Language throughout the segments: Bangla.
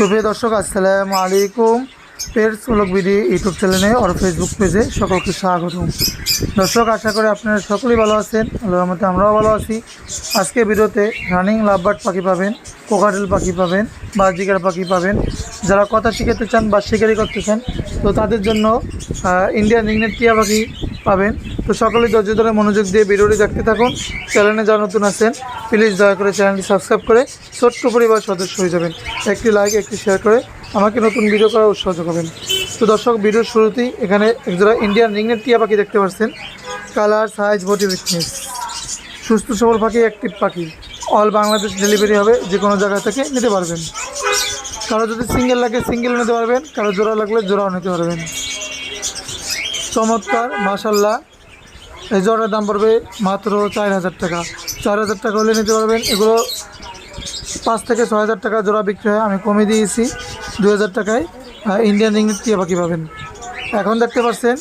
সুপ্রিয় দর্শক, আসসালামু আলাইকুম। পেটস ব্লগ বিডি ইউটিউব চ্যানেলে আর ফেসবুক পেজে সকলকে স্বাগতম। দর্শক, আশা করি আপনারা সকলেই ভালো আছেন, আল্লাহর মধ্যে আমরাও ভালো আছি। আজকে ভিডিওতে রানিং লাভবার্ড পাখি পাবেন, কোকাটেল পাখি পাবেন, বাজিকার পাখি পাবেন। যারা কথা শিখাতে চান বা শিকারি করতে চান, তো তাদের জন্য ইন্ডিয়ান রিংনেট টিয়া পাখি পাবেন। তো সকলে ধৈর্য ধরে মনোযোগ দিয়ে ভিডিওটি দেখতে থাকুন। চ্যানেলে যা নতুন আছেন প্লিজ দয়া করে চ্যানেলটি সাবস্ক্রাইব করে ছোট্ট পরিবার সদস্য হয়ে যাবেন। একটি লাইক একটি শেয়ার করে আমাকে নতুন ভিডিও করার উৎসাহ যোগাবেন। তো দর্শক ভিডিওর শুরুতেই এখানে একজোড়া ইন্ডিয়ান রিংনেট টিয়া পাখি দেখতে পাচ্ছেন। কালার সাইজ বডি ফিটনেস সুস্থ, সবল পাখি অ্যাক্টিভ পাখি। অল বাংলাদেশ ডেলিভারি হবে, যে কোনো জায়গা থেকে নিতে পারবেন। কারও যদি সিঙ্গেল লাগে সিঙ্গেল নিতে পারবেন। কারও জোড়া লাগলে জোড়াও নিতে পারবেন। চমৎকার মাশাল্লাহ এই জোড়ার দাম পড়বে মাত্র চার হাজার টাকা। চার হাজার টাকা হলে নিতে পারবেন। এগুলো পাঁচ থেকে ছয় হাজার টাকা জোড়া বিক্রি হয়। আমি কমিয়ে দিয়েছি দু হাজার টাকায়। ইন্ডিয়ান ইংলিশ টিয়া পাখি পাবেন। এখন দেখতে পাচ্ছেন,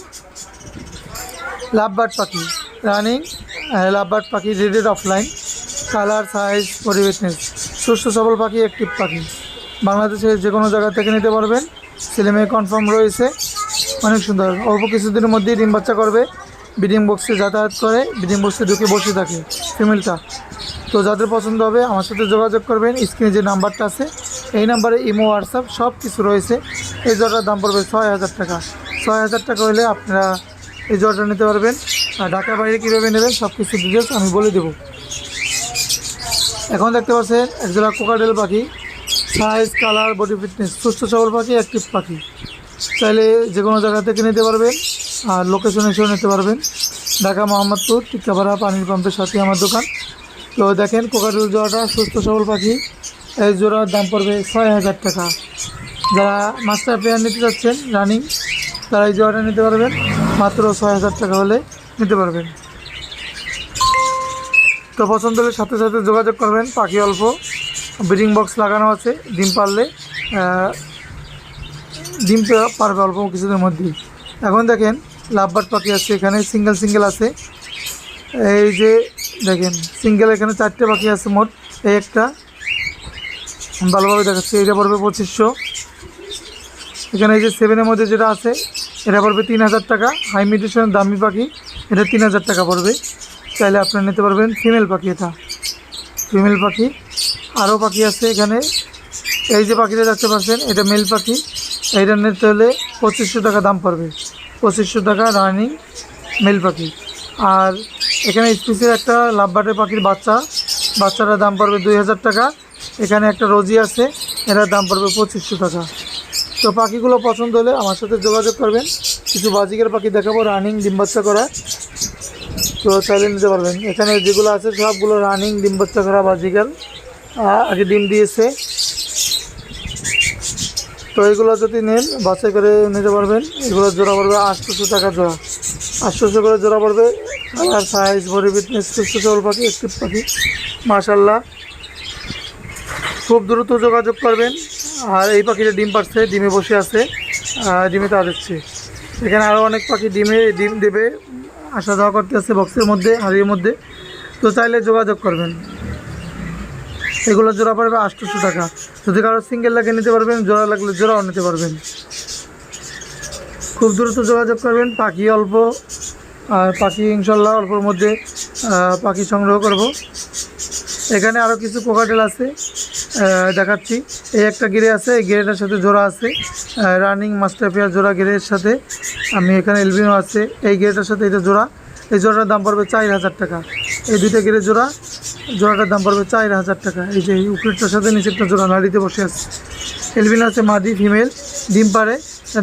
লাভবার্ড পাখি। রানিং লাভবার্ড পাখি রেডেড অফলাইন কালার সাইজ পরিবেশনেস সুস্থ, সবল পাখি অ্যাক্টিভ পাখি। বাংলাদেশের যে কোনো জায়গা থেকে নিতে পারবেন। ছেলে মেয়ে কনফার্ম রয়েছে। অনেক সুন্দর। অল্প কিছুদিনের মধ্যেই ডিম বাচ্চা করবে। ব্রিডিং বক্সে যাতায়াত করে ব্রিডিং বক্সে ঢুকে বসে থাকে ফিমেলটা। তো যাদের পছন্দ হবে, আমার সাথে যোগাযোগ করবেন। স্ক্রিনে যে নাম্বারটা আছে, এই নাম্বারে ইমো, হোয়াটসঅ্যাপ সব কিছু রয়েছে। এই জলটার দাম পড়বে ছয় হাজার টাকা। ছয় হাজার টাকা হলে আপনারা এই জলটা নিতে পারবেন। আর ঢাকার বাইরে কীভাবে নেবেন, সব কিছু ডিটেলস আমি বলে দেবো। এখন দেখতে পাচ্ছেন একজোড়া কোকাডেল পাখি। সাইজ কালার বডি ফিটনেস সুস্থ সবল পাখি অ্যাক্টিভ পাখি। চাইলে যে কোনো জায়গা থেকে নিতে পারবেন, আর লোকেশন এসেও নিতে পারবেন। ঢাকা মোহাম্মদপুর টিক্কাপাড়া পানির পাম্পের সাথে আমার দোকান। তো দেখেন কোকাডেল জোড়াটা সুস্থ, সবল পাখি। এই জোড়ার দাম পড়বে ছয় হাজার টাকা। যারা মাস্টার পেয়ার নিতে যাচ্ছেন রানিং তারা এই জোড়াটা নিতে পারবেন। মাত্র ছয় হাজার টাকা হলে নিতে পারবেন। তো পছন্দ হলে সাথে সাথে যোগাযোগ করবেন। পাখি অল্প ব্রিডিং বক্স লাগানো আছে, ডিম পারলে ডিম পারবে অল্প কিছুদের মধ্যেই এখন দেখেন লাভবার্ড পাখি আছে, এখানে সিঙ্গেল সিঙ্গেল আছে। এই যে দেখেন সিঙ্গেল এখানে চারটে পাখি আছে মোট, এই একটা। ভালোভাবে দেখাচ্ছে, এটা পড়বে পঁচিশশো। এখানে এই যে সেভেনের মধ্যে যেটা আছে, এটা পড়বে তিন হাজার টাকা। হাই মিউটেশনের দামি পাখি, এটা তিন হাজার টাকা পড়বে। চাইলে আপনারা নিতে পারবেন ফিমেল পাখি এটা। ফিমেল পাখি, আরও পাখি আছে এখানে। এই যে পাখিটা দেখতে পাচ্ছেন, এটা মেল পাখি। এইটা নিতে হলে পঁচিশশো টাকা দাম পড়বে। পঁচিশশো টাকা রানিং মেল পাখি। আর এখানে স্পেশাল একটা লাভবাটের পাখির বাচ্চা। বাচ্চাটার দাম পড়বে দুই হাজার টাকা। এখানে একটা রোজি আছে, এটার দাম পড়বে পঁচিশশো টাকা। তো পাখিগুলো পছন্দ হলে আমার সাথে যোগাযোগ করবেন। কিছু বাজিকের পাখি দেখাবো রানিং ডিম বাচ্চা করা। তো চাইলে নিতে পারবেন। এখানে যেগুলো আছে সবগুলো রানিং ডিম বাচ্চা করা বাজিকার আগে ডিম দিয়েছে। তো এগুলো যদি নেন, বাছাই করে নিতে পারবেন। এগুলো জোড়া পড়বে আটশোশো টাকা জোড়া। আটশোশো করে জোড়া পড়বে কালার সাইজ বডি ফিটনেস সবল পাখি একটিভ পাখি। মার্শাল্লাহ খুব দ্রুত যোগাযোগ করবেন। আর এই পাখিটা ডিম পাচ্ছে ডিমে বসে আছে ডিমে তা দিচ্ছে। এখানে আরও অনেক পাখি ডিমে, ডিম দেবে। আসা যাওয়া করতে আছে বক্সের মধ্যে, হাড়ির মধ্যে। তো চাইলে যোগাযোগ করবেন। এগুলো জোড়া পড়বে আটশোশো টাকা। যদি কারও সিঙ্গেল লাগে নিতে পারবেন, জোড়া লাগলে জোড়াও নিতে পারবেন। খুব দ্রুত যোগাযোগ করবেন, পাখি অল্প, আর পাখি ইনশাল্লাহ অল্পর মধ্যে পাখি সংগ্রহ করব। এখানে আরও কিছু কোকাটেল আছে দেখাচ্ছি। এই একটা গিরে আছে, এই গিরেটার সাথে জোড়া আছে রানিং মাস্টার পেয়ার জোড়া গিরের সাথে। আমি এখানে এলবিনো আছে, এই গিরেটার সাথে এটা জোড়া। এই জোড়াটার দাম পড়বে চার হাজার টাকা। এই দুইটা গিরে জোড়া, জোড়াটার দাম পড়বে চার হাজার টাকা। এই যে উপরেরটার সাথে নিচেরটা জোড়া, নাড়িতে বসে আছে। এলবিনো আছে মাদি, ফিমেল, ডিম পারে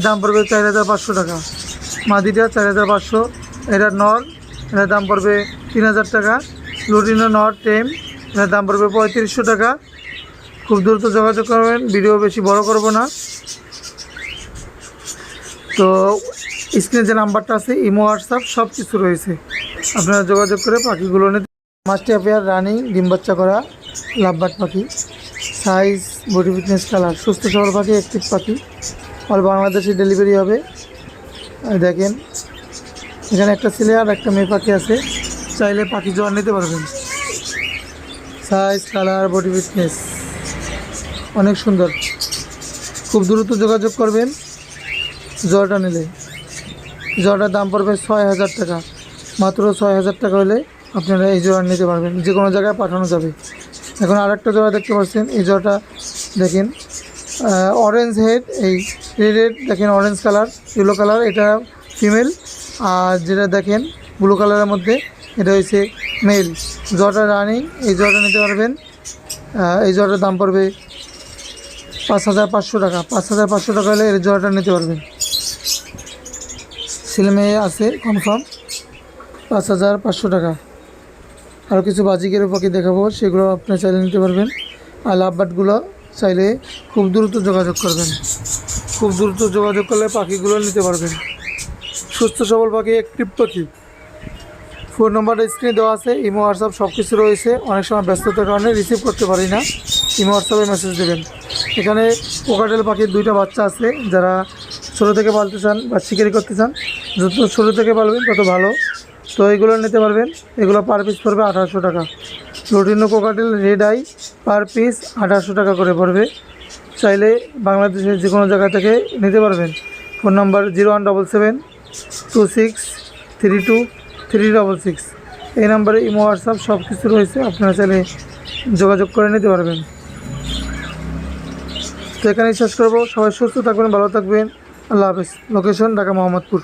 দাম পড়বে চার হাজার পাঁচশো টাকা। মাদিটা চার হাজার পাঁচশো, এটার নর, এটার দাম পড়বে তিন হাজার টাকা। লুটিনো নর, টেম, এটার দাম পড়বে পঁয়ত্রিশশো টাকা। খুব দ্রুত যোগাযোগ করবেন, ভিডিও বেশি বড় করব না। তো স্ক্রিনে যে নাম্বারটা আছে, ইমো, হোয়াটসঅ্যাপ সব কিছু রয়েছে। আপনারা যোগাযোগ করে পাখিগুলো নিতে মাস্টি পেয়ার রানিং ডিম বাচ্চা করা লাভবাট পাখি। সাইজ বডি ফিটনেস কালার সুস্থ সবল পাখি অ্যাক্টিভ পাখি। অল বাংলাদেশে ডেলিভারি হবে। দেখেন, এখানে একটা ছেলে আর একটা মেয়ে পাখি আছে। চাইলে পাখি জোয়ার নিতে পারবেন। সাইজ কালার বডি ফিটনেস অনেক সুন্দর। খুব দ্রুত যোগাযোগ করবেন। জলটা নিলে। জলটার দাম পড়বে ছয় হাজার টাকা। মাত্র ছয় হাজার টাকা হলে আপনারা এই জোড়া নিতে পারবেন। যে কোনো জায়গায় পাঠানো যাবে। এখন আরেকটা জোড়া দেখতে পাচ্ছেন। এই জোড়াটা দেখেন অরেঞ্জ হেড এই রেড দেখেন অরেঞ্জ কালার ইয়েলো কালার এটা ফিমেল আর যেটা দেখেন ব্লু কালারের মধ্যে, এটা হয়েছে মেল জোড়াটা রানিং এই জোড়াটা নিতে পারবেন। এই জোড়াটার দাম পড়বে পাঁচ হাজার পাঁচশো টাকা। পাঁচ হাজার পাঁচশো টাকা হলে এই জোড়াটা নিতে পারবেন। ছেলে মেয়ে আছে কনফার্ম পাঁচ হাজার পাঁচশো টাকা। আরও কিছু বাজিকের পাখি দেখাবো, সেগুলো আপনি চাইলে নিতে পারবেন। আর লাভবাটগুলো চাইলে খুব দ্রুত যোগাযোগ করবেন। খুব দ্রুত যোগাযোগ করলে পাখিগুলো নিতে পারবেন। সুস্থ সবল পাখি অ্যাক্টিভ পাখি। ফোন নাম্বারটা স্ক্রিনে দেওয়া আছে, ইমো, হোয়াটসঅ্যাপ সব কিছু রয়েছে। অনেক সময় ব্যস্ততার কারণে রিসিভ করতে পারি না। ইমো, হোয়াটসঅ্যাপে মেসেজ দেবেন। এখানে পোকাটেল পাখির দুইটা বাচ্চা আছে, যারা ছোটো থেকে পালতে চান বা শিকারি করতে চান, যত ছোটো থেকে পালবেন, তত ভালো। তো এগুলো নিতে পারবেন। এগুলো পার পিস পড়বে আঠারোশো টাকা। Lutino cockatiel red eye per piece আঠারোশো টাকা করে পড়বে। চাইলে বাংলাদেশের যে কোনো জায়গা থেকে নিতে পারবেন। Phone number zero one double seven two six three two three double six. এই নাম্বারে ইমো, হোয়াটসঅ্যাপ সব কিছু রয়েছে। আপনারা চাইলে যোগাযোগ করে নিতে পারবেন। তো এখানেই শেষ করব। সবাই সুস্থ থাকবেন, ভালো থাকবেন। আল্লাহ হাফেজ। লোকেশন ঢাকা, মোহাম্মদপুর।